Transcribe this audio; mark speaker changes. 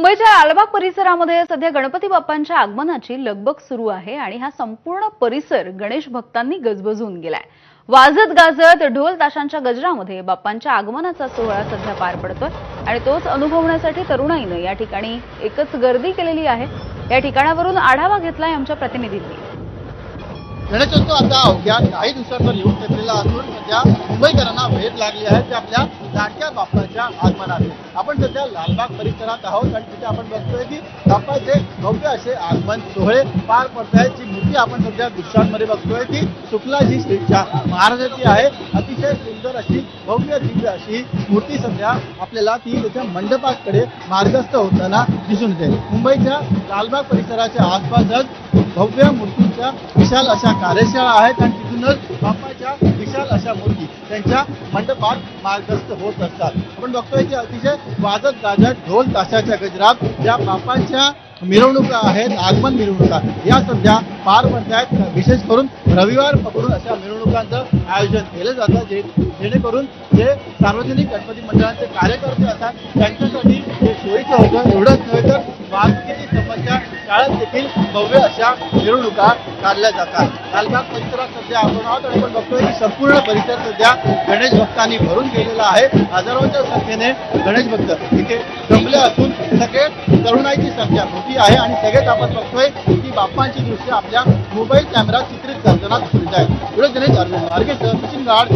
Speaker 1: मुंबईच्या लालबाग परिसरामध्ये सध्या गणपती बाप्पांच्या आगमनाची लगबग सुरू आहे आणि हा संपूर्ण परिसर गणेश भक्तांनी गजबजून गेलाय. वाजत गाजत ढोल ताशांच्या गजरामध्ये बाप्पांच्या आगमनाचा सोहळा सध्या पार पडतोय आणि तोच अनुभवण्यासाठी तरुणाईनं या ठिकाणी एकच गर्दी केलेली आहे. या ठिकाणावरून आढावा घेतलाय आमच्या प्रतिनिधींनी.
Speaker 2: गणेशोत्सव आता अवघ्या काही दिवसांवर येऊन ठेपलेला असून सध्या मुंबईकरांना भेट लागली आहे. ते आपल्या लाडक्या बाप्पाच्या आगमनाची आपण सध्या लालबाग परिसरात आहोत आणि तिथे आपण बघतोय की बाप्पाचे भव्य असे आगमन सोहळे पार पडत आहेत. जी मूर्ती आपण सध्या दृश्यांमध्ये बघतोय की शुक्लाजी श्रीच्या महाराजाची आहे. अतिशय सुंदर अशी भव्य दिव्य अशी मूर्ती सध्या आपल्याला ती त्याच्या मंडपाकडे मार्गस्थ होताना दिसून येते. मुंबईच्या लालबाग परिसराच्या आसपासच भव्य मूर्तीच्या विशाल अशा कार्यशाळा आहेत आणि तिथूनच बाप्पाच्या विशाल अशा मूर्ती त्यांच्या मंडपात मार्गस्थ होत असतात. आपण बघतोय की अतिशय वाजत गाजत ढोल ताशाच्या गजरात ज्या बापांच्या मिरवणुका आहेत आगमन मिरवणुका या सध्या पार पडत आहेत. विशेष करून रविवार पकडून अशा मिरवणुकांचं आयोजन केलं जातं जे जेणेकरून जे सार्वजनिक गणपती मंडळाचे कार्यकर्ते असतात त्यांच्यासाठी हे सोयीचं होतं. एवढंच शाळेत देखील भव्य अशा मिरवणुका काढल्या जातात. लालबाग परिसरात सध्या आपण आहोत आणि आपण बघतोय की संपूर्ण परिसर सध्या गणेश भक्तांनी भरून गेलेला आहे. हजारोच्या संख्येने गणेश भक्त इथे जमले असून सगळे तरुणाईची संख्या मोठी आहे आणि सगळेच आपण बघतोय की बाप्पांची दृश्य आपल्या मोबाईल कॅमेरा चित्रित करताना दिसत आहेत. गणेश अर्जुन मार्गेचं सचिन गाड